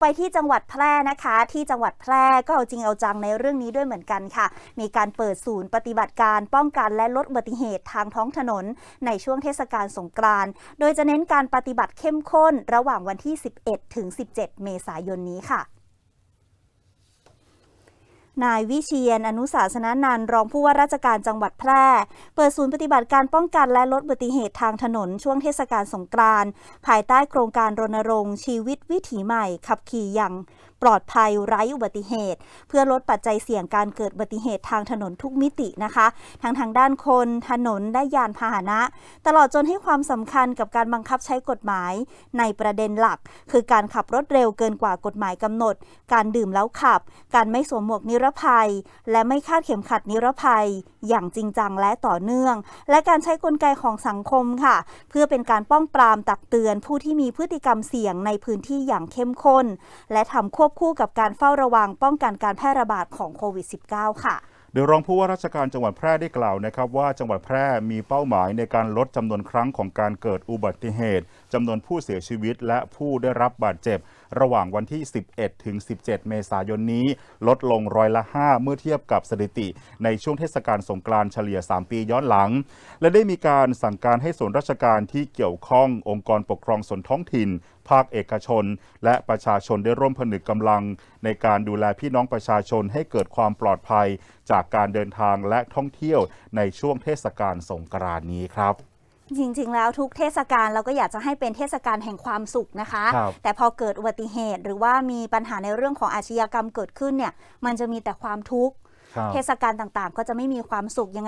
ไปที่จังหวัดแพร่นะคะ ที่จังหวัดแพร่ก็เอาจริงเอาจังในเรื่องนี้ด้วยเหมือนกันค่ะ มีการเปิดศูนย์ปฏิบัติการป้องกันและลดอุบัติเหตุทางท้องถนน ในช่วงเทศกาลสงกรานต์โดยจะเน้นการปฏิบัติเข้มข้น ระหว่างวันที่ 11 ถึง 17 เมษายนนี้ค่ะ นายวิเชียน อนุสาสนนันรองผู้ว่าราชการจังหวัดแพร่ เปิดศูนย์ปฏิบัติการป้องกันและลดอุบัติเหตุทางถนนช่วงเทศกาลสงกรานต์ภายใต้โครงการรณรงค์ชีวิตวิถีใหม่ ขับขี่อย่างปลอดภัยไร้อุบัติเหตุ เพื่อลดปัจจัยเสี่ยงการเกิดอุบัติเหตุทางถนนทุกมิตินะคะทั้งทางด้านคนถนนและยานพาหนะ ตลอดจนให้ความสำคัญกับการบังคับใช้กฎหมาย ในประเด็นหลัก คือการขับรถเร็วเกินกว่ากฎหมายกำหนด การดื่มแล้วขับ การไม่สวมหมวกนิรภัย และไม่คาดเข็มขัดนิรภัยอย่างจริงจังและต่อเนื่อง และการใช้กลไกของสังคมค่ะ เพื่อเป็นการป้องปรามตักเตือนผู้ที่มีพฤติกรรมเสี่ยงในพื้นที่อย่างเข้มข้น และทำควบคู่กับการเฝ้าระวังป้องกันการแพร่ระบาดของโควิด -19 ค่ะโดยรองผู้ว่าราชการจังหวัดแพร่ได้กล่าวนะครับว่าจังหวัดแพร่มีเป้าหมายในการลดจำนวนครั้งของการเกิดอุบัติเหตุจำนวนผู้เสียชีวิตและผู้ได้รับบาดเจ็บ ระหว่างวันที่ 11 ถึง 17 เมษายนนี้ ลดลงร้อยละ 5 เมื่อเทียบกับสถิติ ในช่วงเทศกาลสงกรานต์เฉลี่ย 3 ปีย้อนหลัง และได้มีการสั่งการให้ส่วนราชการที่เกี่ยวข้ององค์กรปกครองส่วนท้องถิ่น ภาคเอกชน และประชาชนได้ร่วมผนึกกำลัง ในการดูแลพี่น้องประชาชนให้เกิดความปลอดภัย จากการเดินทางและท่องเที่ยวในช่วงเทศกาลสงกรานต์นี้ครับ จริง ๆ แล้วทุกเทศกาลเราก็อยากจะให้เป็นเทศกาลแห่งความสุขนะคะ ครับแต่พอเกิดอุบัติเหตุหรือว่ามีปัญหาในเรื่องของอาชญากรรมเกิดขึ้นเนี่ยมันจะมีแต่ความทุกข์ ครับ เทศกาลต่างๆ ก็จะไม่มีความสุขยังไง